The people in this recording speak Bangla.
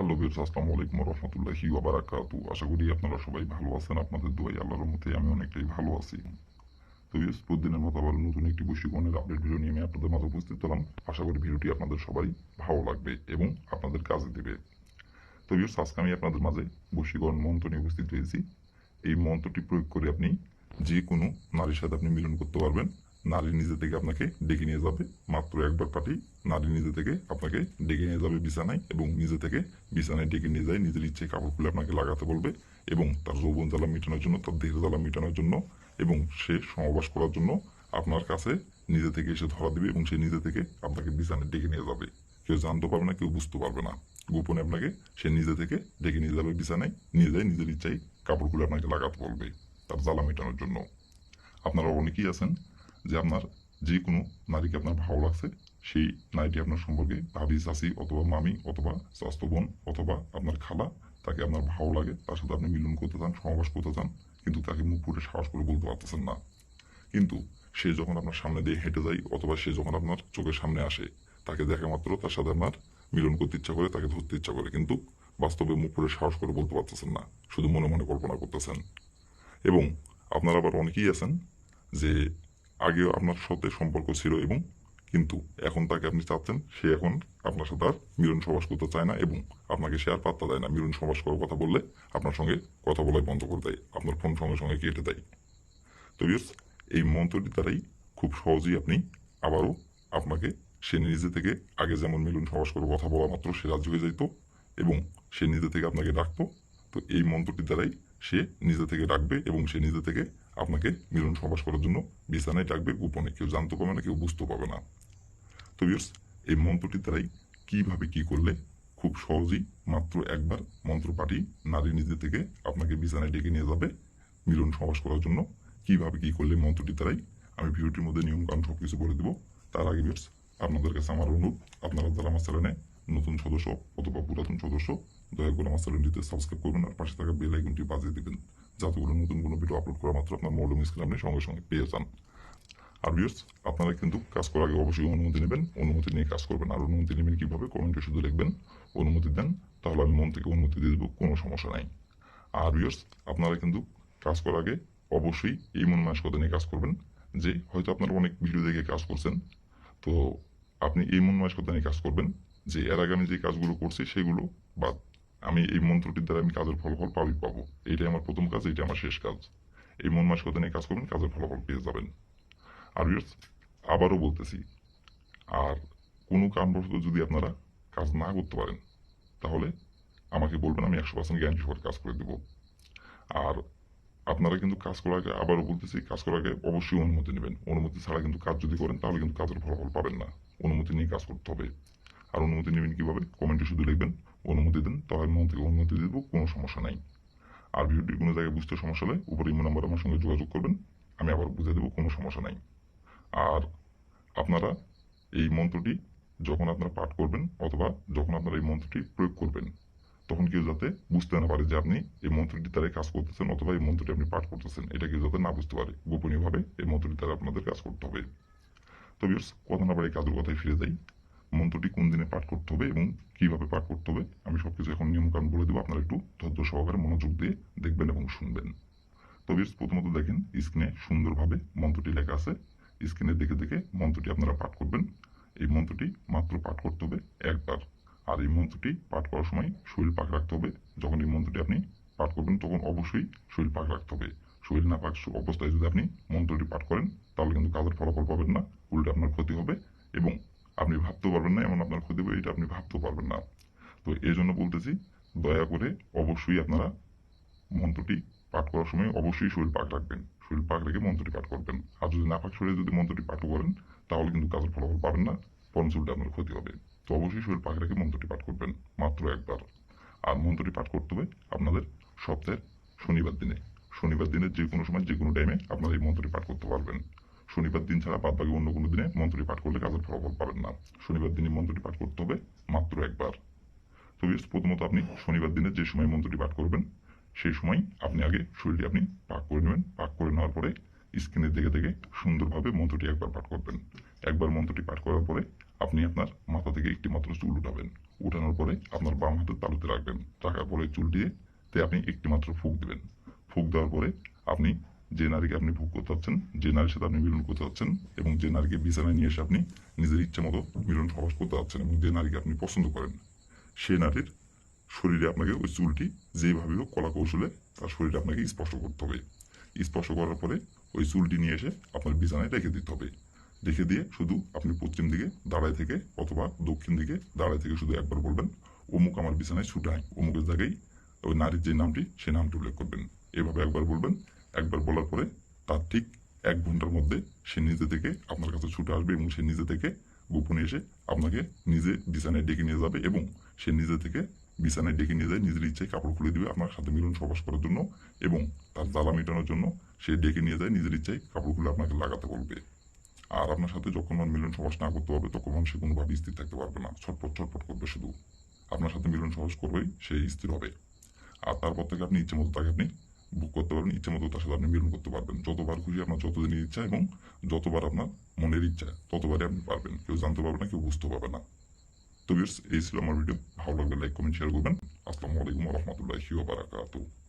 হ্যালো বিরস আসসালামু আলাইকুম রহমতুল্লাহি ওবারাকাতু আশা করি আপনারা সবাই ভালো আছেন, আপনাদের দোয়াই আল্লাহর মতে আমি অনেকটাই ভালো আছি। তো ইউস প্রতিদিনের মতো আবার নতুন একটি বৈশিকরণের আপডেট ভিডিও নিয়ে আমি আপনাদের মাঝে উপস্থিত হলাম। আশা করি ভিডিওটি আপনাদের সবাই ভালো লাগবে এবং আপনাদের কাজে দেবে। তো ইউস আজকে আমি আপনাদের মাঝে বৈশিকরণ মন্ত্র নিয়ে উপস্থিত হয়েছি এই মন্ত্রটি প্রয়োগ করে আপনি যে কোনো নারীর সাথে আপনি মিলন করতে পারবেন। নারী নিজে থেকে আপনাকে ডেকে নিয়ে যাবে। মাত্র একবার পাঠি নারী নিজে থেকে আপনাকে ডেকে নিয়ে যাবে বিছানায় এবং নিজে থেকে বিছানায় ডেকে নিয়ে যায়, নিজের ইচ্ছে কাপড় খুলে আপনাকে লাগাতে বলবে এবং তার যৌবন জ্বালা মেটানোর জন্য, তার দেহের জ্বালা মেটানোর জন্য এবং সে সমাবাস করার জন্য আপনার কাছে নিজে থেকে এসে ধরা দেবে এবং সে নিজে থেকে আপনাকে বিছানায় ডেকে নিয়ে যাবে। কেউ জানতে পারবে না, কেউ বুঝতে পারবে না। গোপনে আপনাকে সে নিজে থেকে ডেকে নিয়ে যাবে বিছানায়, নিয়ে যায়, নিজের ইচ্ছায় কাপড় খুলে আপনাকে লাগাতে বলবে তার জ্বালা মেটানোর জন্য। আপনারা অনেকেই আছেন যে আপনার যে কোনো নারীকে আপনার ভালো লাগছে, সেই নারীটি আপনার সম্পর্কে ভাবি চাষি অথবা মামি অথবা স্বাস্থ্য বোন অথবা আপনার খালা, তাকে আপনার ভালো লাগে, তার সাথে আপনি মিলন করতে চান সমাবাস করতে চান, কিন্তু তাকে মুখ ফুটে সাহস করে বলতে পারতেছেন না। কিন্তু সে যখন আপনার সামনে দিয়ে হেঁটে যায় অথবা সে যখন আপনার চোখের সামনে আসে, তাকে দেখা মাত্র তার সাথে আপনার মিলন করতে ইচ্ছা করে, তাকে ধরতে ইচ্ছা করে, কিন্তু বাস্তবে মুখ ফুটে সাহস করে বলতে পারতেছেন না, শুধু মনে মনে কল্পনা করতেছেন। এবং আপনারা আবার অনেকেই আছেন যে আগেও আপনার সাথে সম্পর্ক ছিল এবং কিন্তু এখন তাকে আপনি চাচ্ছেন সে এখন আপনার সাথে আর মিলন সবাস করতে চায় না এবং আপনাকে সে আর পাত্তা দেয় না। মিলন সবাস করার কথা বললে আপনার সঙ্গে কথা বলাই বন্ধ করে দেয়। আপনার ফোন সঙ্গে সঙ্গে কেটে দেয়। তো বিয়ার্স, এই মন্ত্রটি দ্বারাই খুব সহজেই আপনি আবারও আপনাকে সে নিজে থেকে আগে যেমন মিলন সবাস করে কথা বলা মাত্র সে রাজ্য হয়ে যাইতো এবং সে নিজে থেকে আপনাকে ডাকতো তো এই মন্ত্রটির দ্বারাই সে নিজে থেকে ডাকবে এবং সে নিজে থেকে আপনাকে মিলন সবাস করার জন্য বিছানায় ডাকবে গোপনে। কেউ জানতে পারবে না কেউ বুঝতে পারবে না। তো ভিউয়ার্স, এই মন্ত্রটির দ্বারাই কীভাবে কি করলে খুব সহজেই মাত্র একবার মন্ত্র পাঠি নারী নিজে থেকে আপনাকে বিছানায় ডেকে নিয়ে যাবে মিলন সমাস করার জন্য। কীভাবে কি করলে মন্ত্রটির দ্বারাই আমি ভিডিওটির মধ্যে নিয়ম কানুন সব কিছু বলে দেবো। তার আগে ভিউয়ার্স, আপনাদের কাছে আমার অনুরোধ আপনারা যারা আমার চ্যানেলে নতুন সদস্য অথবা পুরাতন সদস্য দয়া করে আমার চ্যানেলটিতে সাবস্ক্রাইব করবেন আর পাশে থাকা বেল আইকনটি বাজিয়ে দেবেন। যাতে নতুন কোনো ভিডিও আপলোড করা মাত্র আপনার মৌলম স্ক্রিন আপনি সঙ্গে সঙ্গে পেয়ে যান। আর ভিউয়ার্স আপনারা কিন্তু কাজ করার আগে অবশ্যই অনুমতি নেবেন। অনুমতি নিয়ে কাজ করবেন। আর অনুমতি নেবেন কীভাবে? কমেন্টে শুধু লিখবেন। অনুমতি দেন, তাহলে আমি মন থেকে অনুমতি দিয়ে দেবো, কোনো সমস্যা নাই। আর ভিউয়ার্স আপনারা কিন্তু কাজ করার আগে অবশ্যই এই মন মানসিকতা নিয়ে কাজ করবেন, যে হয়তো আপনারা অনেক ভিডিও দেখে কাজ করছেন। তো আপনি এই মন মানসিকতা নিয়ে কাজ করবেন, যে এর আগে আমি যে কাজগুলো করছি, সেগুলো বাদ আমি এই মন্ত্রটির দ্বারা আমি কাজের ফলাফল পাবি পাবো। এইটাই আমার প্রথম কাজ এইটা আমার শেষ কাজ। এই মন মানসিকতা নিয়ে কাজ করবেন কাজের ফলাফল পেয়ে যাবেন। আর আবারও বলতেছি, আর কোনো কারণবশত যদি আপনারা কাজ না করতে পারেন, তাহলে আমাকে বলবেন, আমি একশো পার্সেন্ট গ্যারান্টি সহকারে কাজ করে দেবো। আর আপনারা কিন্তু কাজ করার আগে আবারও বলতেছি, কাজ করার আগে অবশ্যই অনুমতি নেবেন। অনুমতি ছাড়া কিন্তু কাজ যদি করেন, তাহলে কিন্তু কাজের ফলাফল পাবেন না। অনুমতি নিয়ে কাজ করতে হবে। আর অনুমতি নেবেন কীভাবে? কমেন্টে শুধু লিখবেন অনুমতি দেন তাহলে মন থেকে অনুমতি দেবো কোনো সমস্যা নাই। আর ভিডিওটি কোনো জায়গায় বুঝতে সমস্যা হলে উপরে ইমো নাম্বার আমার সঙ্গে যোগাযোগ করবেন আমি আবার বুঝে দেবো কোনো সমস্যা নাই। আর আপনারা এই মন্ত্রটি যখন আপনারা পাঠ করবেন অথবা যখন আপনারা এই মন্ত্রটি প্রয়োগ করবেন তখন কেউ যাতে বুঝতে না পারে যে আপনি এই মন্ত্রটি দ্বারাই কাজ করতেছেন অথবা এই মন্ত্রটি আপনি পাঠ করতেছেন এটা কেউ যাতে না বুঝতে পারে। গোপনীয়ভাবে এই মন্ত্রটি দ্বারা আপনাদের কাজ করতে হবে। তো ভিউয়ার্স, কথা না বাড়ি কাজের কথায় ফিরে যাই। মন্ত্রটি কোন দিনে পাঠ করতে হবে এবং কীভাবে পাঠ করতে হবে, আমি সব কিছু এখন নিয়মকানুন বলে দেবো, আপনারা একটু ধৈর্য সহকারে মনোযোগ দিয়ে দেখবেন এবং শুনবেন। তবে প্রথমত দেখেন, স্ক্রিনে সুন্দরভাবে মন্ত্রটি লেখা আছে। স্ক্রিনে দেখে দেখে মন্ত্রটি আপনারা পাঠ করবেন। এই মন্ত্রটি মাত্র পাঠ করতে হবে একবার। আর এই মন্ত্রটি পাঠ করার সময় শরীর পাক রাখতে হবে। যখন এই মন্ত্রটি আপনি পাঠ করবেন, তখন অবশ্যই শরীর পাক রাখতে হবে। শরীর না পাক অবস্থায় যদি আপনি মন্ত্রটি পাঠ করেন, তাহলে কিন্তু কাজের ফলাফল পাবেন না, উল্টে আপনার ক্ষতি হবে এবং আপনি ভাবতেও পারবেন না, এমন আপনার ক্ষতি হবে এটা আপনি ভাবতেও পারবেন না। তো এই জন্য বলতেছি, দয়া করে অবশ্যই আপনারা মন্ত্রটি পাঠ করার সময় অবশ্যই শরীর পাক রাখবেন। শরীর পাক রেখে মন্ত্রটি পাঠ করবেন। আর যদি না পাক শরীরে যদি মন্ত্রটি পাঠ করেন, তাহলে কিন্তু কাজের ফলাফল পাবেন না, বরঞ্চ আপনার ক্ষতি হবে। তো অবশ্যই শরীর পাক রেখে মন্ত্রটি পাঠ করবেন, মাত্র একবার। আর মন্ত্রটি পাঠ করতে হবে আপনাদের সপ্তাহের শনিবার দিনে। শনিবার দিনে যে কোনো সময়, যে কোনো টাইমে আপনারা এই মন্ত্রটি পাঠ করতে পারবেন। শনিবার দিন ছাড়া বাদ বাকি অন্য কোনো দিনে মন্ত্রটি পাঠ করলে কাজের ফলাফল পাবেন না। শনিবার দিনে মন্ত্রটি পাঠ করতে হবে মাত্র একবার। তো প্রথমত আপনি শনিবার দিনে যে সময় মন্ত্রটি পাঠ করবেন, সেই সময় আপনি আগে শরীরটি আপনি পাক করে নেবেন। পাক করে নেওয়ার পরে স্ক্রিনে দেখে দেখে সুন্দরভাবে মন্ত্রটি একবার পাঠ করবেন। একবার মন্ত্রটি পাঠ করার পরে আপনি আপনার মাথা থেকে একটি মাত্র চুল উঠাবেন। উঠানোর পরে আপনার বাম হাতের তালুতে রাখবেন। রাখার পরে চুল দিয়ে তে আপনি একটি মাত্র ফুক দেবেন। ফুক দেওয়ার পরে আপনি যে নারীকে আপনি ভোগ করতে চাচ্ছেন যে নারীর সাথে আপনি মিলন করতে চাচ্ছেন এবং যে নারীকে বিছানায় নিয়ে এসে আপনি নিজের ইচ্ছে মতো মিলন সহজ করতে চাচ্ছেন এবং যে নারীকে আপনি পছন্দ করেন, সে নারীর শরীরে আপনাকে ওই চুলটি যেভাবে হোক কলা কৌশলে তার শরীরে আপনাকে স্পর্শ করতে হবে। স্পর্শ করার পরে ওই চুলটি নিয়ে এসে আপনার বিছানায় রেখে দিতে হবে। রেখে দিয়ে শুধু আপনি পশ্চিম দিকে দাঁড়ায় থেকে অথবা দক্ষিণ দিকে দাঁড়ায় থেকে শুধু একবার বলবেন, অমুক আমার বিছানায় ছুটায় অমুকের জায়গায় ওই নারীর যে নামটি সেই নামটি উল্লেখ করবেন। এভাবে একবার বলবেন একবার বলার পরে তার ঠিক এক ঘণ্টার মধ্যে সে নিজে থেকে আপনার কাছে ছুটে আসবে এবং সে নিজে থেকে গোপনে এসে আপনাকে নিজে বিছানায় ডেকে নিয়ে যাবে এবং সে নিজে থেকে বিছানায় ডেকে নিয়ে যায়, নিজের ইচ্ছায় কাপড় খুলে দিবে, আপনার সাথে মিলন সবাস করার জন্য এবং তার জ্বালা মেটানোর জন্য সে ডেকে নিয়ে যায়, নিজের ইচ্ছায় কাপড় খুলে আপনাকে লাগাতে বলবে। আর আপনার সাথে যখন মিলন সহজ না করতে পারবে, তখন সে কোনোভাবে স্থির থাকতে পারবে না। ছটপট ছটপট করবে শুধু। আপনার সাথে মিলন সহজ করবেই, সে স্থির হবে। আর তারপর থেকে আপনি ইচ্ছে মতো তাকে আপনি বুক করতে পারবেন ইচ্ছে মতো তার সাথে আপনি মিলন করতে পারবেন। যতবার খুশি আপনার যতদিনই ইচ্ছা এবং যতবার আপনার মনের ইচ্ছা, ততবারই আপনি পারবেন। কেউ জানতে পারবে না, কেউ বুঝতে পারবে না। তো বিয়ার্স এই ছিল আমার ভিডিও ভালো লাগলে লাইক কমেন্ট শেয়ার করবেন। আসসালামু আলাইকুম রহমতুল্লাহি ওয়া বারাকাতুহু।